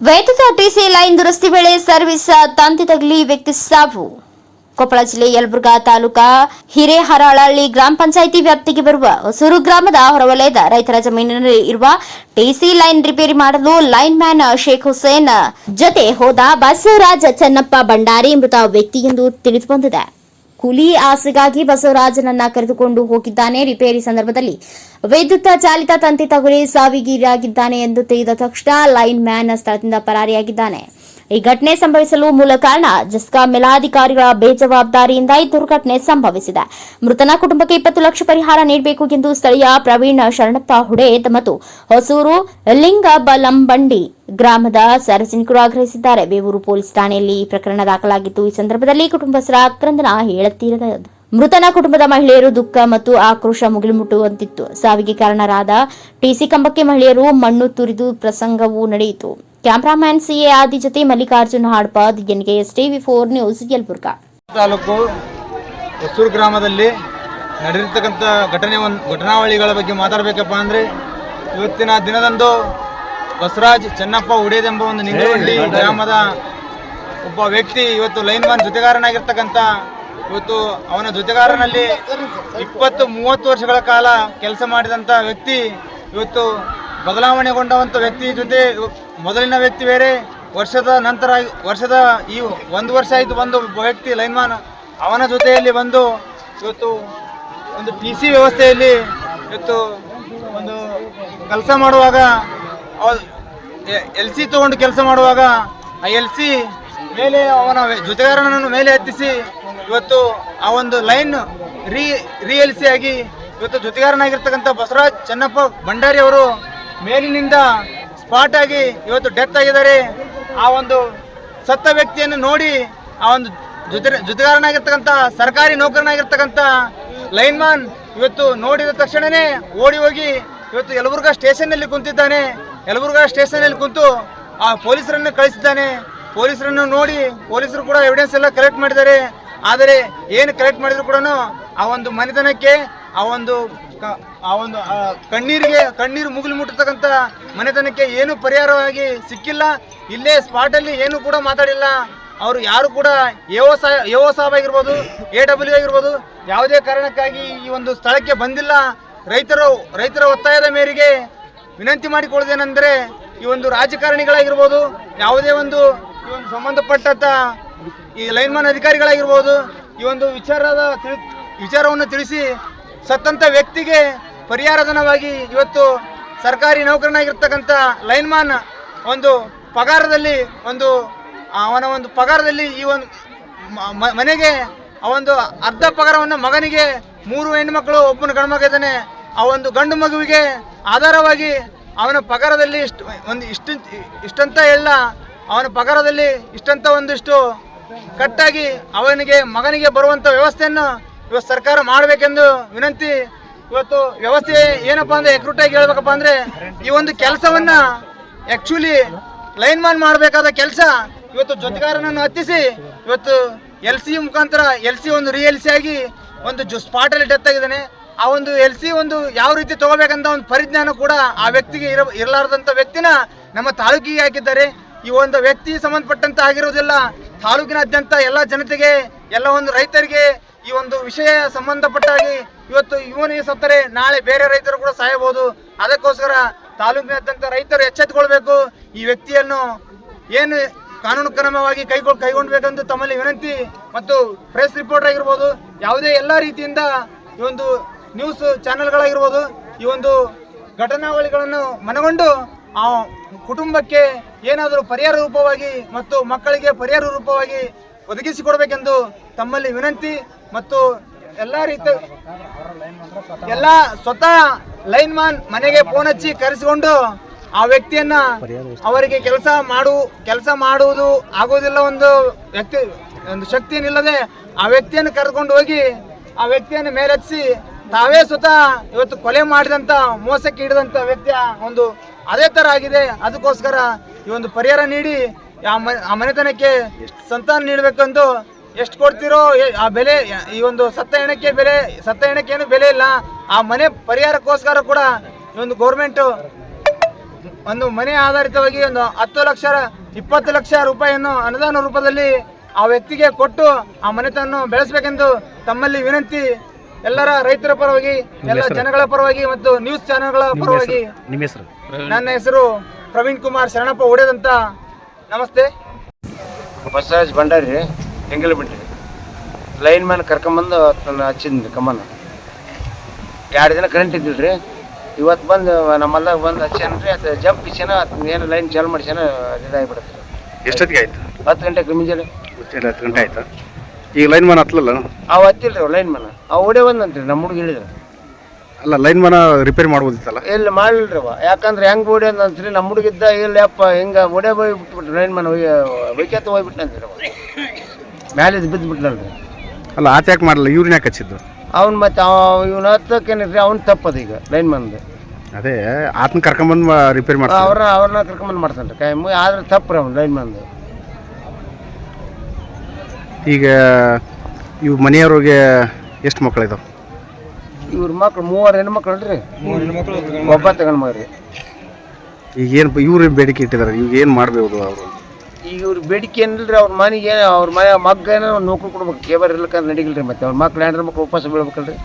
ವೈದ್ಯುತ TC line ದುರಸ್ತಿ ವೇಳೆ service ತಂತಿ ತಗಲಿ ವ್ಯಕ್ತಿ ಸಾವು. ಕೊಪ್ಪಳ ಜಿಲ್ಲೆ ಯಲಬುರ್ಗಾ ತಾಲೂಕಾ ಹಿರೇಹರಳಳ್ಳಿ ಗ್ರಾಮ ಪಂಚಾಯಿತಿ ವ್ಯಾಪ್ತಿಗೆ ಬರುವ ಹೊಸೂರು ಗ್ರಾಮದ ಹೊರವಲಯದ ರೈತರ ಜಮೀನಿನಲ್ಲಿ ಇರುವ ಟಿಸಿ ಲೈನ್ ರಿಪೇರಿ ಮಾಡಲು ಲೈನ್ ಮ್ಯಾನ್ ಶೇಖ್ ಹುಸೇನ್ ಜೊತೆ ಹೋದ ಬಸವರಾಜ ಚೆನ್ನಪ್ಪ ಭಂಡಾರಿ ಮೃತ ವ್ಯಕ್ತಿ ಎಂದು ತಿಳಿದು ಕೂಲಿ ಆಸೆಗಾಗಿ ಬಸವರಾಜನನ್ನ ಕರೆದುಕೊಂಡು ಹೋಗಿದ್ದಾನೆ. ರಿಪೇರಿ ಸಂದರ್ಭದಲ್ಲಿ ವಿದ್ಯುತ್ ಚಾಲಿತ ತಂತಿ ತಗುಲಿ ಸಾವಿಗೀರಾಗಿದ್ದಾನೆ ಎಂದು ತಿಳಿದ ತಕ್ಷಣ ಲೈನ್ ಮ್ಯಾನ್ ಸ್ಥಳದಿಂದ ಪರಾರಿಯಾಗಿದ್ದಾನೆ. ಈ ಘಟನೆ ಸಂಭವಿಸಲು ಮೂಲ ಕಾರಣ ಜಸ್ಕಾ ಮೇಲಾಧಿಕಾರಿಗಳ ಬೇಜವಾಬ್ದಾರಿಯಿಂದ ಈ ದುರ್ಘಟನೆ ಸಂಭವಿಸಿದೆ. ಮೃತನ ಕುಟುಂಬಕ್ಕೆ ಇಪ್ಪತ್ತು ಲಕ್ಷ ಪರಿಹಾರ ನೀಡಬೇಕು ಎಂದು ಸ್ಥಳೀಯ ಪ್ರವೀಣ್ ಶರಣಪ್ಪ ಹುಡೇದ್ ಮತ್ತು ಹೊಸೂರು ಲಿಂಗಬಲಂಬಂಡಿ ಗ್ರಾಮದ ಸಾರ್ವಜನಿಕರು ಆಗ್ರಹಿಸಿದ್ದಾರೆ. ಬೇವೂರು ಪೊಲೀಸ್ ಠಾಣೆಯಲ್ಲಿ ಈ ಪ್ರಕರಣ ದಾಖಲಾಗಿತ್ತು ಈ ಸಂದರ್ಭದಲ್ಲಿ ಕುಟುಂಬಸ್ಥರ ಆಕ್ರಂದನ ಹೇಳುತ್ತೀರದ ಮೃತನ ಕುಟುಂಬದ ಮಹಿಳೆಯರು ದುಃಖ ಮತ್ತು ಆಕ್ರೋಶ ಮುಗಿಲು ಮುಟ್ಟುವಂತಿತ್ತು ಸಾವಿಗೆ ಕಾರಣರಾದ ಟಿಸಿ ಕಂಬಕ್ಕೆ ಮಹಿಳೆಯರು ಮಣ್ಣು ತುರಿದು ಪ್ರಸಂಗವೂ ನಡೆಯಿತು. ಕ್ಯಾಮರಾಮ್ಯಾನ್ ಸಿಎ ಆದಿ ಜೊತೆ Mallikarjuna Hadpad S TV four news Yelburga. Taluk Hosur ಗ್ರಾಮದಲ್ಲಿ ನಡೆದಿರ್ತಕ್ಕಂಥ ಘಟನೆ ಒಂದು ಘಟನಾವಳಿಗಳ ಬಗ್ಗೆ ಮಾತಾಡಬೇಕಪ್ಪ ಅಂದರೆ ಇವತ್ತಿನ ದಿನದಂದು ಬಸವರಾಜ್ ಚೆನ್ನಪ್ಪ ಉಡೇದೆಂಬ ಒಂದು ನಿಂಗವಳ್ಳಿ ಗ್ರಾಮದ ಒಬ್ಬ ವ್ಯಕ್ತಿ ಇವತ್ತು ಲೈನ್ ಮ್ಯಾನ್ ಜೊತೆಗಾರನಾಗಿರ್ತಕ್ಕಂಥ ಇವತ್ತು ಅವನ ಜೊತೆಗಾರನಲ್ಲಿ ಇಪ್ಪತ್ತು ಮೂವತ್ತು ವರ್ಷಗಳ ಕಾಲ ಕೆಲಸ ಮಾಡಿದಂಥ ವ್ಯಕ್ತಿ ಇವತ್ತು ಬದಲಾವಣೆಗೊಂಡವಂಥ ವ್ಯಕ್ತಿ ಜೊತೆ ಮೊದಲಿನ ವ್ಯಕ್ತಿ ಬೇರೆ, ವರ್ಷದ ನಂತರ ವರ್ಷದ ಈ ಒಂದು ವರ್ಷ ಆಯಿತು ಒಂದು ವ್ಯಕ್ತಿ ಲೈನ್ಮಾನ್ ಅವನ ಜೊತೆಯಲ್ಲಿ ಬಂದು ಇವತ್ತು ಒಂದು ಟಿ ಸಿ ವ್ಯವಸ್ಥೆಯಲ್ಲಿ ಇವತ್ತು ಒಂದು ಕೆಲಸ ಮಾಡುವಾಗ ಎಲ್ ಸಿ ತೊಗೊಂಡು ಕೆಲಸ ಮಾಡುವಾಗ ಆ ಎಲ್ ಸಿ ಮೇಲೆ ಅವನ ಜೊತೆಗಾರನನ್ನು ಮೇಲೆ ಹತ್ತಿಸಿ ಇವತ್ತು ಆ ಒಂದು ಲೈನ್ ರೀ ರೀ ಎಲ್ ಸಿ ಆಗಿ ಇವತ್ತು ಜೊತೆಗಾರನಾಗಿರ್ತಕ್ಕಂಥ ಬಸವರಾಜ್ ಚೆನ್ನಪ್ಪ ಭಂಡಾರಿ ಅವರು ಮೇಲಿನಿಂದ ಸ್ಪಾಟ್ ಆಗಿ ಇವತ್ತು ಡೆತ್ ಆಗಿದ್ದಾರೆ. ಆ ಒಂದು ಸತ್ತ ವ್ಯಕ್ತಿಯನ್ನು ನೋಡಿ, ಆ ಒಂದು ಜೊತೆ ಜೊತೆಗಾರನಾಗಿರ್ತಕ್ಕಂಥ ಸರ್ಕಾರಿ ನೌಕರನಾಗಿರ್ತಕ್ಕಂಥ ಲೈನ್ಮ್ಯಾನ್ ಇವತ್ತು ನೋಡಿದ ತಕ್ಷಣವೇ ಓಡಿ ಹೋಗಿ ಇವತ್ತು ಯಲಬುರ್ಗಾ ಸ್ಟೇಷನ್ನಲ್ಲಿ ಕುಂತಿದ್ದಾನೆ. ಯಲಬುರ್ಗಾ ಸ್ಟೇಷನಲ್ಲಿ ಕುಂತು ಆ ಪೊಲೀಸರನ್ನು ಕಳಿಸಿದ್ದಾನೆ. ಪೊಲೀಸರನ್ನು ನೋಡಿ ಪೊಲೀಸರು ಕೂಡ ಎವಿಡೆನ್ಸ್ ಎಲ್ಲ ಕಲೆಕ್ಟ್ ಮಾಡಿದ್ದಾರೆ. ಆದರೆ ಏನು ಕಲೆಕ್ಟ್ ಮಾಡಿದ್ರು ಕೂಡ ಆ ಒಂದು ಮನೆತನಕ್ಕೆ ಆ ಒಂದು ಆ ಒಂದು ಕಣ್ಣೀರಿಗೆ, ಕಣ್ಣೀರು ಮುಗಿಲು ಮುಟ್ಟತಕ್ಕಂಥ ಮನೆತನಕ್ಕೆ ಏನು ಪರಿಹಾರವಾಗಿ ಸಿಕ್ಕಿಲ್ಲ. ಇಲ್ಲೇ ಸ್ಪಾಟಲ್ಲಿ ಏನು ಕೂಡ ಮಾತಾಡಿಲ್ಲ. ಅವರು ಯಾರು ಕೂಡ ಎಒ ಸಾ ಎಒ ಸಾಬ್ ಆಗಿರ್ಬೋದು ಎ ಡಬ್ಲ್ಯೂ ಆಗಿರ್ಬೋದು, ಯಾವುದೇ ಕಾರಣಕ್ಕಾಗಿ ಈ ಒಂದು ಸ್ಥಳಕ್ಕೆ ಬಂದಿಲ್ಲ. ರೈತರು, ರೈತರ ಒತ್ತಾಯದ ಮೇರೆಗೆ ವಿನಂತಿ ಮಾಡಿಕೊಳ್ಳೋದೇನೆಂದರೆ ಈ ಒಂದು ರಾಜಕಾರಣಿಗಳಾಗಿರ್ಬೋದು, ಯಾವುದೇ ಒಂದು, ಈ ಒಂದು ಸಂಬಂಧಪಟ್ಟಂಥ ಈ ಲೈನ್ಮನ್ ಅಧಿಕಾರಿಗಳಾಗಿರ್ಬೋದು, ಈ ಒಂದು ವಿಚಾರದ ತಿಳಿ, ವಿಚಾರವನ್ನು ತಿಳಿಸಿ ಸತ್ತಂತ ವ್ಯಕ್ತಿಗೆ ಪರಿಹಾರಧನವಾಗಿ ಇವತ್ತು ಸರ್ಕಾರಿ ನೌಕರನಾಗಿರ್ತಕ್ಕಂಥ ಲೈನ್ಮ್ಯಾನ್ ಒಂದು ಪಗಾರದಲ್ಲಿ ಒಂದು, ಅವನ ಒಂದು ಪಗಾರದಲ್ಲಿ ಈ ಒಂದು ಮನೆಗೆ ಆ ಒಂದು ಅರ್ಧ ಪಗಾರವನ್ನು ಮಗನಿಗೆ, ಮೂರು ಹೆಣ್ಮಕ್ಳು, ಒಬ್ಬನ ಗಂಡು ಇದ್ದಾನೆ. ಆ ಒಂದು ಗಂಡು ಮಗುವಿಗೆ ಆಧಾರವಾಗಿ ಅವನ ಪಗಾರದಲ್ಲಿ ಇಷ್ಟು, ಒಂದು ಇಷ್ಟು, ಇಷ್ಟಂತ ಎಲ್ಲ ಅವನ ಪಗಾರದಲ್ಲಿ ಇಷ್ಟಂತ ಒಂದಿಷ್ಟು ಕಟ್ಟಾಗಿ ಅವನಿಗೆ, ಮಗನಿಗೆ ಬರುವಂಥ ವ್ಯವಸ್ಥೆಯನ್ನು ಇವತ್ತು ಸರ್ಕಾರ ಮಾಡಬೇಕೆಂದು ವಿನಂತಿ, ಇವತ್ತು ವ್ಯವಸ್ಥೆ ಏನಪ್ಪಾ ಅಂದ್ರೆ ಎಕ್ರೂಟಾಗಿ ಹೇಳ್ಬೇಕಪ್ಪ ಅಂದರೆ ಈ ಒಂದು ಕೆಲಸವನ್ನ ಆಕ್ಚುಲಿ ಲೈನ್ಮಾನ್ ಮಾಡಬೇಕಾದ ಕೆಲಸ ಇವತ್ತು ಜೊತೆಗಾರನನ್ನು ಹತ್ತಿಸಿ, ಇವತ್ತು ಎಲ್ ಸಿ ಮುಖಾಂತರ ಎಲ್ ಸಿ ಒಂದು ರಿ ಎಲ್ ಸಿ ಆಗಿ ಒಂದು ಜು ಸ್ಪಾಟಲ್ಲಿ ಡೆತ್ ಆಗಿದ್ದಾನೆ. ಆ ಒಂದು ಎಲ್ ಸಿ ಒಂದು ಯಾವ ರೀತಿ ತಗೋಬೇಕಂತ ಒಂದು ಪರಿಜ್ಞಾನ ಕೂಡ ಆ ವ್ಯಕ್ತಿಗೆ ಇರ ಇರಲಾರ್ದಂಥ ವ್ಯಕ್ತಿನ ನಮ್ಮ ತಾಲೂಕಿಗೆ ಹಾಕಿದ್ದಾರೆ. ಈ ಒಂದು ವ್ಯಕ್ತಿ ಸಂಬಂಧಪಟ್ಟಂತ ಆಗಿರೋದಿಲ್ಲ ತಾಲೂಕಿನಾದ್ಯಂತ ಎಲ್ಲ ಜನತೆಗೆ, ಎಲ್ಲ ಒಂದು ರೈತರಿಗೆ ಈ ಒಂದು ವಿಷಯ ಸಂಬಂಧಪಟ್ಟಾಗಿ ಇವತ್ತು ಇವನಿಗೆ ಸತ್ತರೆ ನಾಳೆ ಬೇರೆ ರೈತರು ಕೂಡ ಸಾಯಬಹುದು. ಅದಕ್ಕೋಸ್ಕರ ತಾಲೂಕಿನಾದ್ಯಂತ ರೈತರು ಎಚ್ಚೆತ್ತುಕೊಳ್ಬೇಕು ಈ ವ್ಯಕ್ತಿಯನ್ನು ಏನು ಕಾನೂನು ಕ್ರಮವಾಗಿ ಕೈಗೊಳ್ ಕೈಗೊಳ್ಬೇಕೆಂದು ತಮ್ಮಲ್ಲಿ ವಿನಂತಿ ಮತ್ತು ಪ್ರೆಸ್ ರಿಪೋರ್ಟರ್ ಆಗಿರ್ಬೋದು, ಯಾವುದೇ ಎಲ್ಲ ರೀತಿಯಿಂದ ಈ ಒಂದು ನ್ಯೂಸ್ ಚಾನೆಲ್ಗಳಾಗಿರ್ಬೋದು, ಈ ಒಂದು ಘಟನಾವಳಿಗಳನ್ನು ಮನಗೊಂಡು ಆ ಕುಟುಂಬಕ್ಕೆ ಏನಾದರೂ ಪರಿಹಾರ ರೂಪವಾಗಿ ಮತ್ತು ಮಕ್ಕಳಿಗೆ ಪರಿಹಾರ ರೂಪವಾಗಿ ಒದಗಿಸಿಕೊಡಬೇಕೆಂದು ತಮ್ಮಲ್ಲಿ ವಿನಂತಿ. ಮತ್ತು ಎಲ್ಲ ರೀತಿ ಎಲ್ಲ ಸ್ವತಃ ಲೈನ್ಮಾನ್ ಮನೆಗೆ ಫೋನ್ ಹಚ್ಚಿ ಕರೆಸಿಕೊಂಡು ಆ ವ್ಯಕ್ತಿಯನ್ನ ಅವರಿಗೆ ಕೆಲಸ ಮಾಡು, ಕೆಲಸ ಮಾಡುವುದು ಆಗೋದಿಲ್ಲ ಒಂದು ವ್ಯಕ್ತಿ ಒಂದು ಶಕ್ತಿಯನ್ನಿಲ್ಲದೆ ಆ ವ್ಯಕ್ತಿಯನ್ನು ಕರೆದುಕೊಂಡು ಹೋಗಿ ಆ ವ್ಯಕ್ತಿಯನ್ನು ಮೇಲೆತ್ತಿಸಿ ತಾವೇ ಸ್ವತಃ ಇವತ್ತು ಕೊಲೆ ಮಾಡಿದಂತ, ಮೋಸಕ್ಕೆ ಹಿಡಿದಂತ ವ್ಯಕ್ತಿಯ ಒಂದು ಅದೇ ತರ ಆಗಿದೆ. ಅದಕ್ಕೋಸ್ಕರ ಈ ಒಂದು ಪರಿಹಾರ ನೀಡಿ ಆ ಮನೆತನಕ್ಕೆ ಸಂತಾನ ನೀಡಬೇಕೆಂದು ಎಷ್ಟು ಕೊಡ್ತೀರೋ ಎ- ಆ ಬೆಲೆ ಈ ಒಂದು ಸತ್ತ ಎಣಕ್ಕೆ ಬೆಲೆ ಸತ್ತ ಹೆಣಕ್ಕೆ ಏನು ಬೆಲೆ ಇಲ್ಲ. ಆ ಮನೆ ಪರಿಹಾರಕ್ಕೋಸ್ಕರ ಕೂಡ ಈ ಒಂದು ಗೌರ್ಮೆಂಟು ಒಂದು ಮನೆ ಆಧಾರಿತವಾಗಿ ಒಂದು ಹತ್ತು ಲಕ್ಷ ಇಪ್ಪತ್ತು ಲಕ್ಷ ರೂಪಾಯಿಯನ್ನು ಅನುದಾನ ರೂಪದಲ್ಲಿ ಆ ವ್ಯಕ್ತಿಗೆ ಕೊಟ್ಟು ಆ ಮನೆತನ್ನು ಬೆಳೆಸಬೇಕೆಂದು ತಮ್ಮಲ್ಲಿ ವಿನಂತಿ. ಎಲ್ಲರ ರೈತರ ಪರವಾಗಿ ಎಲ್ಲ ಜನಗಳ ಪರವಾಗಿ ಮತ್ತು ನ್ಯೂಸ್ ಚಾನೆಲ್ಗಳ ಪರವಾಗಿ ನಿಮ್ಮ ಹೆಸರು? ನನ್ನ ಹೆಸರು ಪ್ರವೀಣ್ ಕುಮಾರ್ ಶರಣಪ್ಪ ಒಡೆದಂತ. ನಮಸ್ತೆ. ಬಸವರಾಜ್ ಭಂಡಾರಿ. ಹೆಂಗಲಬಿಂಡ್ರಿ ಲೈನ್ ಮ್ಯಾನ್ ಕರ್ಕೊಂಬಂದು ತನ್ನ ಹಚ್ಚಿದ್ರಿ ಕಮ್ಮನ. ಎರಡು ದಿನ ಕರೆಂಟ್ ಇದ್ದಿಲ್ರಿ. ಇವತ್ತು ಬಂದು ನಮ್ಮಲ್ಲಾಗ ಬಂದು ಹಚ್ಚಾನ್ರಿ ಅದು ಜಂಪ್ ಇಚ್ಚಾನ ಏನು ಲೈನ್ ಚಾಲು ಮಾಡಿಸ್ಯಾನ ಇದಾಗಿಬಿಡುತ್ತೆ. ಎಷ್ಟೊತ್ತಿಗೆ ಆಯ್ತು? ಹತ್ತು ಗಂಟೆಗೆ ಮುಂಜಾನೆ ಗೊತ್ತಿಲ್ಲ ಹತ್ತು ಗಂಟೆ ಆಯ್ತು? ಈಗ ಲೈನ್ ಮನ್ ಹತ್ತಲಲ್ಲ ಅವು ಹತ್ತಿಲ್ರಿ ಅವು ಲೈನ್ ಮ್ಯಾನ್ ಅವು ಓಡೇ ಬಂದಂತ್ರಿ ನಮ್ಮ ಹುಡುಗ ಹೇಳಿದ್ರು. ಅಲ್ಲ ಲೈನ್ ಮನ ರಿಪೇರಿ ಮಾಡ್ಬೋದಿತ್ತಲ್ಲ? ಎಲ್ಲಿ ಮಾಡಿಲ್ರವ ಅವ ಯಾಕಂದ್ರೆ ಹೆಂಗೆ ಓಡಿ ಅಂದ್ರಿ ನಮ್ಮ ಹುಡುಗಿದ್ದ ಇಲ್ಲಪ್ಪ ಹಿಂಗೆ ಓಡೇ ಹೋಗಿ ಬಿಟ್ಬಿಟ್ರಿ ಲೈನ್ ಮ್ಯಾನ್ ಹೋಗಿ ವೈಕ್ಯತ್ತ ಹೋಗ್ಬಿಟ್ಟಂತ್ರಿ ಅವ ಮ್ಯಾಲಿದ್ದು ಬಿದ್ದು ಬಿಟ್ನಲ್ರಿ ಅಲ್ಲ ಆತ ಯಾಕೆ ಮಾಡಲ್ಲ ಇವ್ರನ್ನ ಯಾಕೆ ಹಚ್ಚಿದ್ದು? ಅವ್ನು ಮತ್ತೆ ಇವ್ನ ಹತ್ತಕ್ಕೇನಿದ್ರಿ ಅವ್ನು ತಪ್ಪದ ಈಗ ಲೈನ್ ಮ್ಯಾನ್ದು ಅದೇ ಆತನ ಕರ್ಕೊಂಬಂದು ರಿಪೇರಿ ಮಾಡ್ತಾರೆ. ಅವ್ರ ಅವ್ರನ್ನ ಕರ್ಕೊಂಬಂದು ಮಾಡ್ತಾನೆ ರೀ ಕೈ ಮು ಆದ್ರೆ ತಪ್ಪು ಅವ್ನು ಲೈನ್ ಮ್ಯಾನ್ದು ಈಗ ಇವ್ ಮನೆಯವ್ರಿಗೆ ಎಷ್ಟು ಮಕ್ಕಳಿದಾವೆ ಇವ್ರ ಮಕ್ಳು ಮೂವರು ಹೆಣ್ಮಕ್ಳು. ಅಲ್ರಿ ಒಬ್ಬ ತಗೊಂಡ್ ಮಾಡ್ರಿ ಈಗ ಏನು ಇವ್ರು ಬೇಡಿಕೆ ಇಟ್ಟಿದ್ದಾರೆ ಈಗ ಏನು ಮಾಡ್ಬೋದು ಅವರು? ಈಗ ಇವ್ರ ಬೇಡಿಕೆ ಏನಿಲ್ರಿ, ಅವ್ರ ಮನೆಗೆ, ಅವ್ರ ಮನೆ ಮಗ್ಗ ಏನೋ ನೌಕರಿ ಕೊಡ್ಬೇಕು. ಕೇಬರ್ ಇರ್ಲಿಕ್ಕಂದ್ರೆ ನಡಿಗಿಲ್ರಿ ಮತ್ತೆ. ಅವ್ರ ಮಕ್ಳು ಏನಾರ ಮಕ್ಳು ಉಪವಾಸ ಬೀಳ್ಬೇಕಲ್ರಿ.